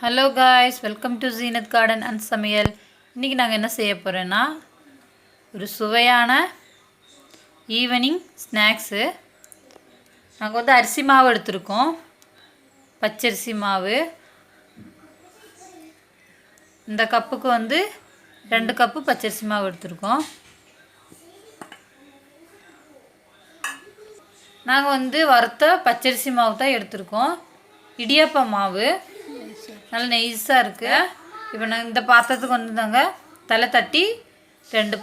Hello guys welcome to Zeenath garden and சமையல் இன்றைக்கி நாங்கள் என்ன செய்ய போகிறோன்னா ஒரு சுவையான ஈவினிங் ஸ்நாக்ஸு நாங்கள் வந்து அரிசி மாவு எடுத்திருக்கோம். பச்சரிசி மாவு. இந்த கப்புக்கு வந்து ரெண்டு கப்பு பச்சரிசி மாவு எடுத்திருக்கோம். நாங்கள் வந்து வறுத்த பச்சரிசி மாவு தான் எடுத்திருக்கோம். இடியப்ப மாவு. நல்லா நெய்ஸாக இருக்குது இப்போ நான் இந்த பாத்திரத்துக்கு வந்து நாங்கள் தலை தட்டி ரெண்டு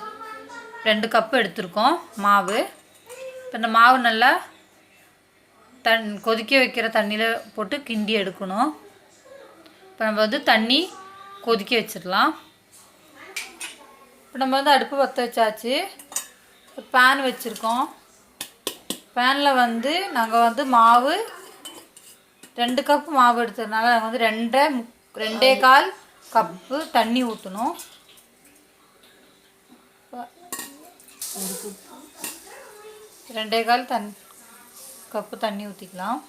ரெண்டு கப்பு எடுத்திருக்கோம் மாவு. இப்போ இந்த மாவு நல்லா தன் கொதிக்க வைக்கிற தண்ணியில் போட்டு கிண்டி எடுக்கணும். இப்போ நம்ம வந்து தண்ணி கொதிக்க வச்சிடலாம். இப்போ நம்ம வந்து அடுப்பு பற்ற வச்சாச்சு. பேன் வச்சுருக்கோம். பேனில் வந்து நாங்கள் வந்து மாவு ரெண்டு கப்பு மாவு எடுத்ததுனால நாங்கள் வந்து ரெண்டரை முக்- ரெண்டே கால் கப்பு தண்ணி ஊற்றணும் ரெண்டே கால் தன் கப்பு தண்ணி ஊற்றிக்கலாம்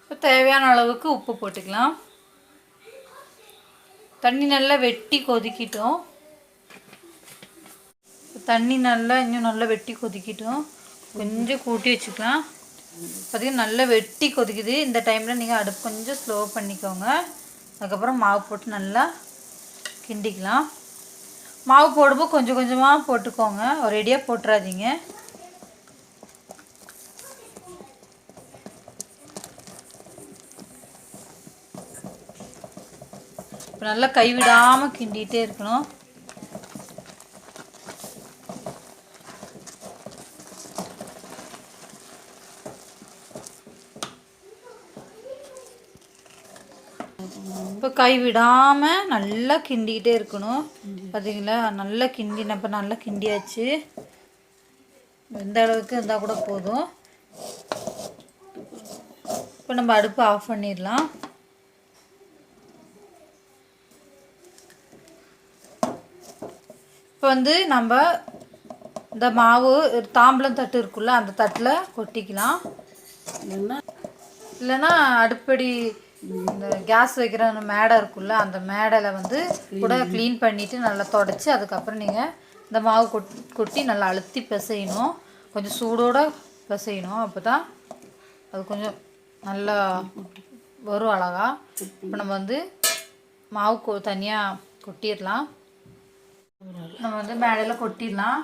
இப்போ தேவையான அளவுக்கு உப்பு போட்டுக்கலாம். தண்ணி நல்லா வெட்டி கொதிக்கிட்டோம். தண்ணி நல்லா இன்னும் நல்லா வெட்டி கொதிக்கிட்டோம். கொஞ்சம் கூட்டி வச்சுக்கலாம். பார்த்திங்கன்னா நல்லா வெட்டி கொதிக்குது. இந்த டைமில் நீங்கள் அடுப்பு கொஞ்சம் ஸ்லோ பண்ணிக்கோங்க. அதுக்கப்புறம் மாவு போட்டு நல்லா கிண்டிக்கலாம். மாவு போடும்போது கொஞ்சம் கொஞ்சமாக போட்டுக்கோங்க. ஒரேடியாக போட்டுறாதீங்க. இப்போ நல்லா கைவிடாமல் கிண்டிகிட்டே இருக்கணும். இப்போ கைவிடாமல் நல்லா கிண்டிக்கிட்டே இருக்கணும். பார்த்தீங்களா நல்லா கிண்டினப்போ நல்லா கிண்டியாச்சு. எந்த அளவுக்கு இருந்தால் கூட போதும். இப்போ நம்ம அடுப்பு ஆஃப் பண்ணிடலாம். இப்போ வந்து நம்ம இந்த மாவு தாம்பலம் தட்டு இருக்குல்ல அந்த தட்டில் கொட்டிக்கலாம். இல்லைன்னா இல்லைன்னா அடுப்படி இந்த கேஸ் வைக்கிற மேடை இருக்குல்ல அந்த மேடையில் வந்து கூட க்ளீன் பண்ணிவிட்டு நல்லா தொடச்சி அதுக்கப்புறம் நீங்கள் இந்த மாவு கொட் கொட்டி நல்லா அழுத்தி பிசையணும். கொஞ்சம் சூடோட பிசையணும். அப்போ தான் அது கொஞ்சம் நல்லா வரும் அழகா. இப்போ நம்ம வந்து மாவு கொ தனியாக கொட்டிடலாம். நம்ம வந்து மேடையில் கொட்டிடலாம்.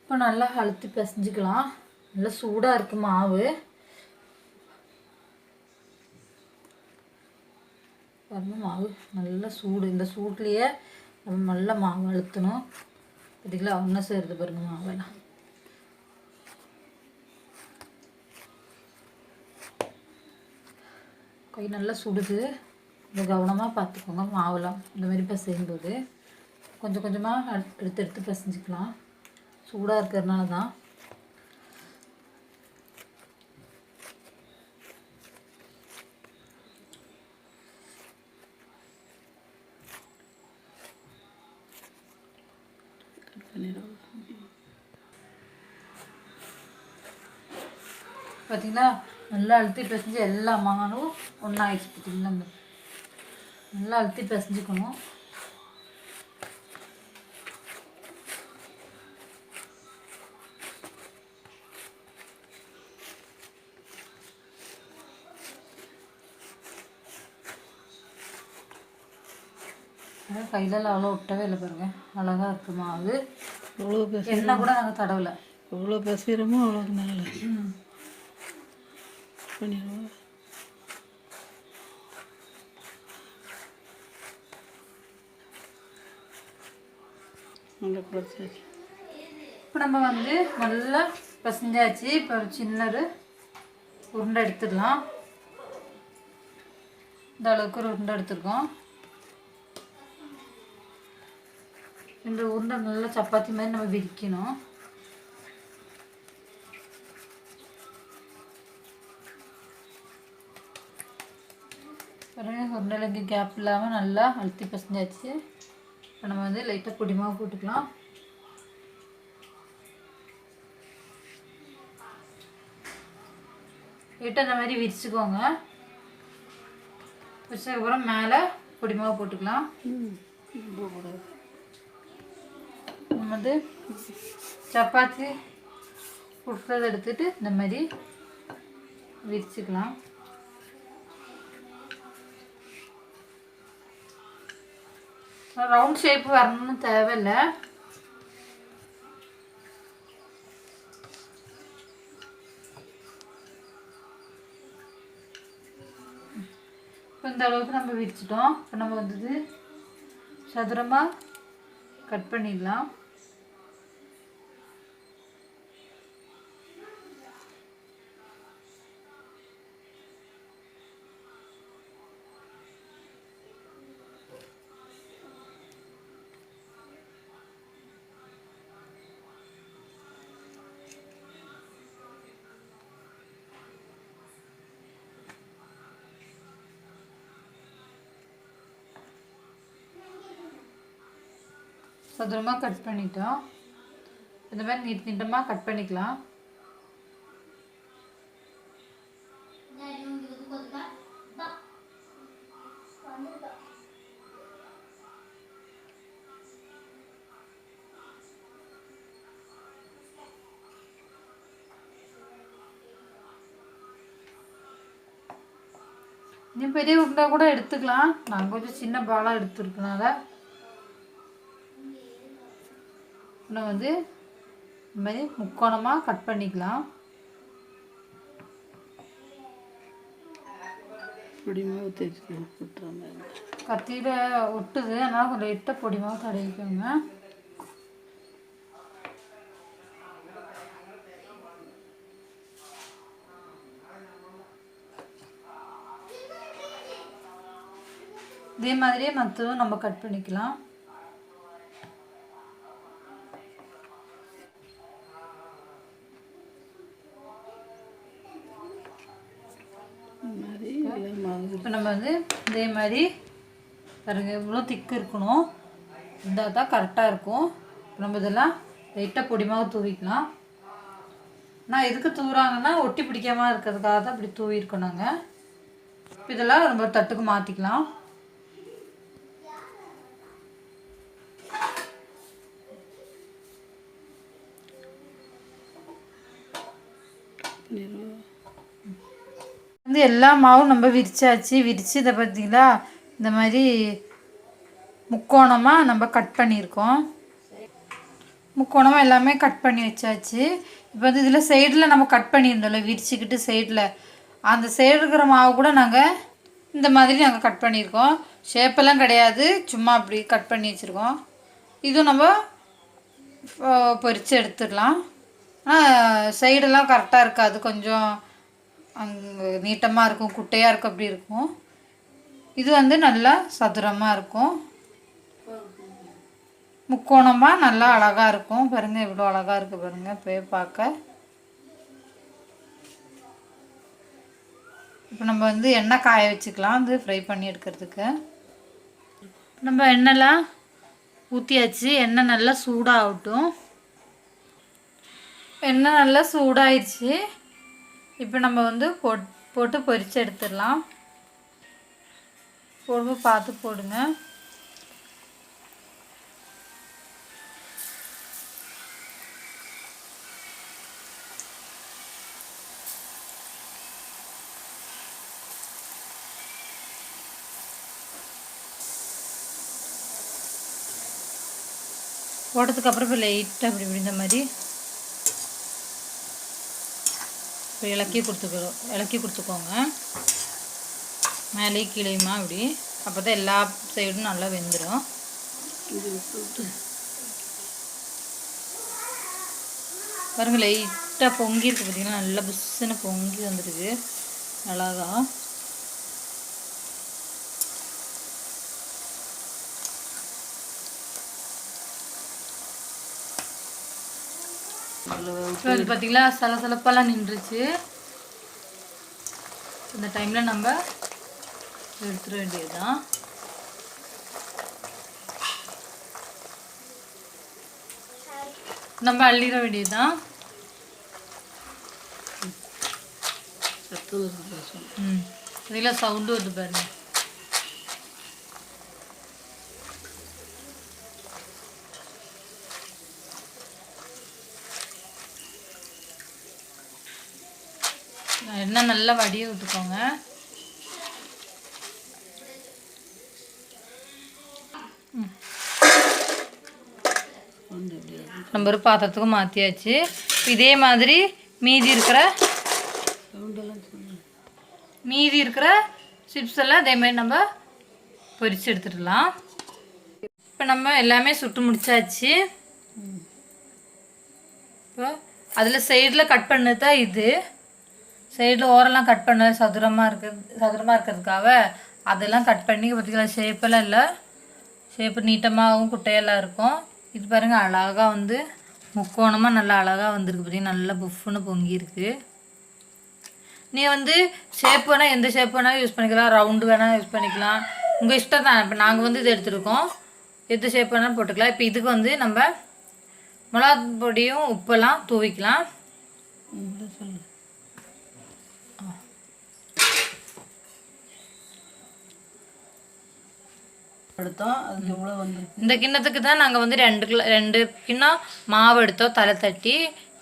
இப்போ நல்லா அழுத்தி பிசைஞ்சுக்கலாம். நல்லா சூடாக இருக்கு மாவு. பாருங்க மாவு நல்லா சூடு. இந்த சூட்லேயே நம்ம நல்லா மாவு அழுத்தணும். பார்த்தீங்களா ஒன்றும் சேருது பாருங்க மாவெல்லாம் கை நல்லா சுடுது. கொஞ்சம் கவனமாக பார்த்துக்கோங்க மாவெல்லாம் இந்த மாதிரி பசையும்போது. கொஞ்சம் கொஞ்சமாக எடுத்து எடுத்து பசைஞ்சிக்கலாம். சூடாக இருக்கிறதுனால தான் கட் பண்ணிடுவோம் பார்த்தீங்களா நல்லா அழுத்தி பிசைஞ்சு எல்லா மாவும் ஒன்றா ஆயிடுச்சு பார்த்தீங்களா நல்லா அழுத்தி பிசைஞ்சுக்கணும். கையிலலாம் அவ்வளோ ஒட்டவே இல்லை பாருங்க. அழகாக இருக்கு மாவு. எவ்வளோ எண்ணெய் கூட நாங்கள் தடவலை. எவ்வளோ பசிரமோ அவ்வளோக்கு நல்ல பண்ணிடுவோம் நல்லா குழச்சாச்சு இப்போ நம்ம வந்து நல்லா பசஞ்சாச்சு. இப்போ ஒரு சின்னது உருண்டை எடுத்துடலாம். இந்த அளவுக்கு ஒரு உருண்டை எடுத்துருக்கோம். இந்த உருண்டை நல்லா சப்பாத்தி மாதிரி நம்ம விரிக்கணும். பாருங்கள் உருண்டைக்கு கேப் இல்லாமல் நல்லா அழுத்தி பசஞ்சாச்சு. இப்போ நம்ம வந்து லைட்டாக பொடிமாவை போட்டுக்கலாம். லைட்டாக இந்த மாதிரி விரிச்சுக்கோங்க. விரிச்சதுக்கப்புறம் மேலே பொடிமாவை போட்டுக்கலாம். நம்ம வந்து சப்பாத்தி கொடுக்கறத எடுத்துகிட்டு இந்த மாதிரி விரிச்சுக்கலாம். ரவுண்ட் ஷேப் வரணும்னு தேவையில்லை இப்போ இந்த அளவுக்கு நம்ம விரிச்சிட்டோம் இப்போ நம்ம வந்து சதுரமாக கட் பண்ணிடலாம் சதுரமாக கட் பண்ணிட்டோம். இந்த மாதிரி நீட் நீட்டமாக கட் பண்ணிக்கலாம். இன்னும் பெரிய உருண்டை கூட எடுத்துக்கலாம். நான் கொஞ்சம் சின்ன பாலாக எடுத்துருக்கனால. நம்ம வந்து இந்த மாதிரி முக்கோணமாக கட் பண்ணிக்கலாம். கத்தியில் ஒட்டுது அதனால் கொஞ்சம் லைட்டாக பொடிமாக தடவிக்கோங்க. இதே மாதிரியே மற்றதும் நம்ம கட் பண்ணிக்கலாம். மாதிரி. பாருங்கள் இவ்வளோ திக்கு இருக்கணும். இருந்தால் தான் கரெக்டாக இருக்கும். நம்ம இதெல்லாம் லைட்டாக பொடிமாக தூவிக்கலாம். நான் எதுக்கு தூவுறாங்கன்னா ஒட்டி பிடிக்காமல் இருக்கிறதுக்காக தான் இப்படி தூவிருக்கோம் நாங்கள் இப்போ இதெல்லாம் நம்ம தட்டுக்கு மாற்றிக்கலாம் வந்து எல்லா மாவும் நம்ம விரிச்சாச்சு. விரித்து இதை பார்த்திங்களா இந்த மாதிரி முக்கோணமாக நம்ம கட் பண்ணியிருக்கோம். முக்கோணமாக எல்லாமே கட் பண்ணி வச்சாச்சு. இப்போ வந்து இதில் சைடில் நம்ம கட் பண்ணியிருந்தோம்ல விரிச்சுக்கிட்டு சைடில் அந்த சைடு இருக்கிற மாவு கூட நாங்கள் இந்த மாதிரி நாங்கள் கட் பண்ணியிருக்கோம். ஷேப்பெல்லாம் கிடையாது. சும்மா அப்படி கட் பண்ணி வச்சுருக்கோம். இதுவும் நம்ம அஹ், எடுத்துடலாம். ஆனால் சைடெல்லாம் கரெக்டாக இருக்காது. கொஞ்சம் அங்கே நீட்டமாக இருக்கும் குட்டையாக இருக்கும் அப்படி இருக்கும். இது வந்து நல்லா சதுரமாக இருக்கும். முக்கோணமாக நல்லா அழகாக இருக்கும். பாருங்கள் இவ்வளோ அழகாக இருக்குது பாருங்கள் போய் பார்க்க. இப்போ நம்ம வந்து எண்ணெய் காய வச்சுக்கலாம் வந்து ஃப்ரை பண்ணி எடுக்கிறதுக்கு. நம்ம எண்ணெய்லாம் ஊற்றியாச்சு எண்ணெய் நல்லா சூடாகட்டும். எண்ணெய் நல்லா சூடாயிடுச்சு இப்போ நம்ம வந்து போட் போட்டு பொரிச்சு எடுத்துடலாம். போடும்போது பார்த்து போடுங்க. போட்டதுக்கப்புறம் இப்போ லைட்டாக இப்படி இப்படி இந்த மாதிரி. இப்போ இலக்கி கொடுத்துக்கிறோம் இலக்கி கொடுத்துக்கோங்க. மேலே கீழேயுமா இப்படி? அப்போ தான் எல்லா சைடும் நல்லா வெந்துடும் பாருங்கள் லைட்டாக பொங்கி இருக்கு பார்த்தீங்கன்னா நல்லா புஷ்ஷுன்னு பொங்கி வந்துருக்கு. அழகா. இப்போ வந்து பார்த்தீங்களா சலசலப்பெல்லாம் நின்றுச்சு. இந்த டைமில் நம்ம எடுத்துட வேண்டியதுதான். நம்ம அள்ளிட வேண்டியதுதான். சத்து ரசம் ம். இதில் சவுண்டு வருது பாருங்க. எண்ணெய் நல்லா வடிய விட்டுக்கோங்க. நம்ம ஒரு பாத்திரத்துக்கு மாற்றியாச்சு இதே மாதிரி மீதி இருக்கிற மீதி இருக்கிற சிப்ஸ் எல்லாம் இதே மாதிரி நம்ம பொரித்து எடுத்துடலாம். இப்போ நம்ம எல்லாமே சுட்டு முடிச்சாச்சு. இப்போ அதில் சைடில் கட் பண்ணது தான் இது. சைடில் ஓரெல்லாம் கட் பண்ண சதுரமாக இருக்கிறது சதுரமாக இருக்கிறதுக்காக அதெல்லாம் கட் பண்ணி பார்த்திங்களா ஷேப்பெல்லாம் இல்லை. ஷேப்பு நீட்டமாகவும் குட்டையெல்லாம் இருக்கும். இது பாருங்கள் அழகாக வந்து முக்கோணமாக நல்லா அழகாக வந்திருக்கு பார்த்திங்கன்னா நல்லா புஃப்னு பொங்கியிருக்கு நீ வந்து ஷேப் வேணால் எந்த ஷேப் வேணாலும் யூஸ் பண்ணிக்கலாம் ரவுண்டு வேணால் யூஸ் பண்ணிக்கலாம். உங்கள் இஷ்டம் தான். இப்போ நாங்கள் வந்து இது எடுத்துருக்கோம். எந்த ஷேப் வேணாலும் போட்டுக்கலாம். இப்போ இதுக்கு வந்து நம்ம மிளகாத் பொடியும் உப்பெல்லாம் தூவிக்கலாம். உங்களை சொல்லு எடுத்தோம் அதுக்கு எவ்வளோ வந்துருக்கு? இந்த கிண்ணத்துக்கு தான் நாங்கள் வந்து ரெண்டு கிலோ ரெண்டு கிண்ணம் மாவு எடுத்தோம் தலை தட்டி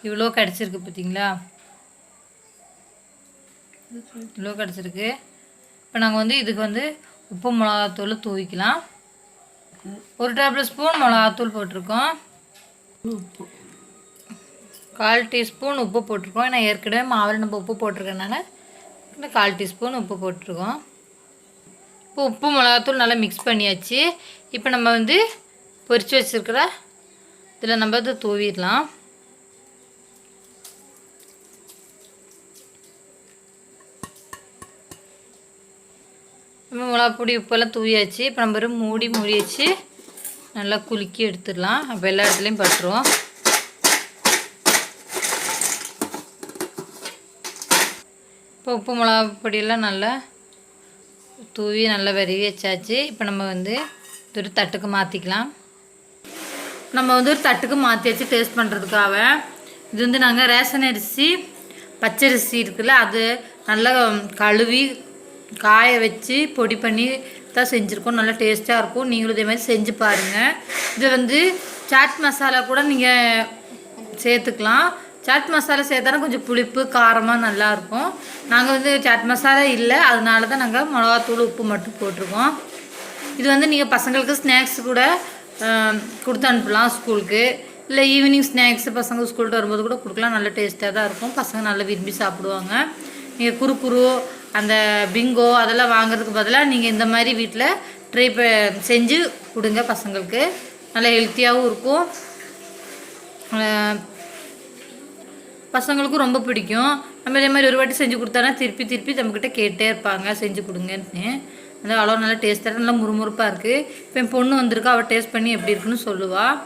இவ்வளோ கிடச்சிருக்கு பார்த்தீங்களா இவ்வளோ கிடச்சிருக்கு. இப்போ நாங்கள் வந்து இதுக்கு வந்து உப்பு மிளகாத்தூள் தூவிக்கலாம். ஒரு டேபிள் ஸ்பூன் மிளகாத்தூள் போட்டிருக்கோம். உப்பு. கால் டீஸ்பூன் உப்பு போட்டிருக்கோம். ஏன்னா ஏற்கனவே மாவில் நம்ம உப்பு போட்டிருக்கனால கால் டீஸ்பூன் உப்பு போட்டிருக்கோம். இப்போ உப்பு மிளகாத்தூள் நல்லா மிக்ஸ் பண்ணியாச்சு. இப்போ நம்ம வந்து பொரிச்சு வச்சுருக்கிற இதில் நம்ம இதை தூவிடலாம். நம்ம மிளகாப்பொடி உப்பெல்லாம் தூவியாச்சு. இப்போ நம்ம வெறும் மூடி மூடி வச்சு நல்லா குலுக்கி எடுத்துடலாம். அப்போ எல்லா இடத்துலையும் பட்டுரும். இப்போ உப்பு மிளகா பொடியெல்லாம் நல்லா தூவி நல்லா விரவி வச்சாச்சு. இப்போ நம்ம வந்து இது ஒரு தட்டுக்கு மாற்றிக்கலாம் நம்ம வந்து ஒரு தட்டுக்கு மாற்றி வச்சு டேஸ்ட் பண்ணுறதுக்காக இது வந்து நாங்கள் ரேஷன் அரிசி பச்சரிசி இருக்குல்ல அது நல்லா கழுவி காய வச்சு பொடி பண்ணி தான் செஞ்சுருக்கோம். நல்லா டேஸ்ட்டாக இருக்கும். நீங்களும் இதே மாதிரி செஞ்சு பாருங்கள் இது வந்து சாட் மசாலா கூட நீங்கள் சேர்த்துக்கலாம். சாட் மசாலா சேர்த்தாலும் கொஞ்சம் புளிப்பு காரமாக நல்லாயிருக்கும் நாங்கள் வந்து சாட் மசாலா இல்லை அதனால தான் நாங்கள் மிளகாத்தூள் உப்பு மட்டும் போட்டிருக்கோம். இது வந்து நீங்கள் பசங்களுக்கு ஸ்நாக்ஸ் கூட கொடுத்து அனுப்பலாம் ஸ்கூலுக்கு இல்லை ஈவினிங் ஸ்நாக்ஸ் பசங்க ஸ்கூல்கிட்ட வரும்போது கூட கொடுக்கலாம் நல்ல டேஸ்ட்டாக தான் இருக்கும். பசங்க நல்லா விரும்பி சாப்பிடுவாங்க. நீங்கள் குறுக்குரு அந்த பிங்கோ அதெல்லாம் வாங்குறதுக்கு பதிலாக நீங்கள் இந்த மாதிரி வீட்டில் ட்ரை ப செஞ்சு கொடுங்க பசங்களுக்கு. நல்லா ஹெல்த்தியாகவும் இருக்கும். பசங்களுக்கும் ரொம்ப பிடிக்கும். நம்ம இதே மாதிரி ஒரு வாட்டி செஞ்சு கொடுத்தானா திருப்பி திருப்பி நம்மக்கிட்ட கேட்டே இருப்பாங்க செஞ்சு கொடுங்கன்னு. அது அவ்வளோ நல்லா டேஸ்ட்டாக நல்லா முறுமுறுப்பாக இருக்குது இப்போ என் பொண்ணு வந்திருக்கா அவள் டேஸ்ட் பண்ணி எப்படி இருக்குன்னு சொல்லுவாள்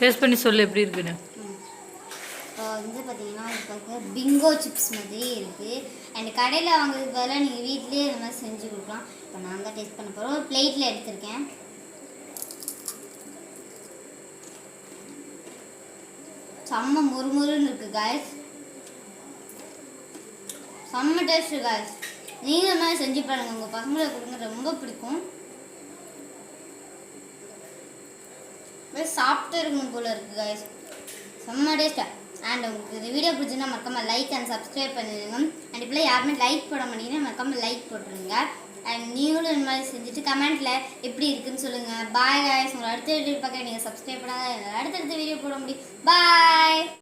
டேஸ்ட் பண்ணி சொல்லு எப்படி இருக்குன்னு. வந்து பார்த்தீங்கன்னா இது பார்க்க பிங்கோ சிப்ஸ் மாதிரி இருக்குது அண்ட் கடையில் வாங்குறதுக்கு பதிலாக நீங்கள் வீட்லேயே இந்த மாதிரி செஞ்சு கொடுக்கலாம். இப்போ நான் தான் டேஸ்ட் பண்ண போகிறோம் பிளேட்டில் எடுத்திருக்கேன். செம்ம முறுமுறுன்னு இருக்குது காய்ஸ் செம்ம டேஸ்ட் காய்ஸ் நீங்கள் மாதிரி செஞ்சு பாருங்கள் உங்கள் பசங்களுக்கு கொடுங்க. ரொம்ப பிடிக்கும். சாப்பிட்டு இருக்கணும் போல இருக்குது காய்ஸ் செம்ம டேஸ்ட்டாக அண்ட் உங்களுக்கு இந்த வீடியோ பிடிச்சிருந்தா மறக்காம லைக் அண்ட் சப்ஸ்கிரைப் பண்ணிடுங்க. அண்ட் இப்போலாம் யாருமே லைக் போட மாட்டீங்கன்னா மறக்காம லைக் போட்டுருங்க. அண்ட் நீங்களும் இந்த மாதிரி செஞ்சுட்டு கமெண்ட்டில் எப்படி இருக்குன்னு சொல்லுங்கள் பாய் காய்ஸ் உங்களை அடுத்த வீடியோ பார்க்க நீங்கள் சப்ஸ்கிரைப் பண்ணாத அடுத்தடுத்த வீடியோ போட முடியும். பாய்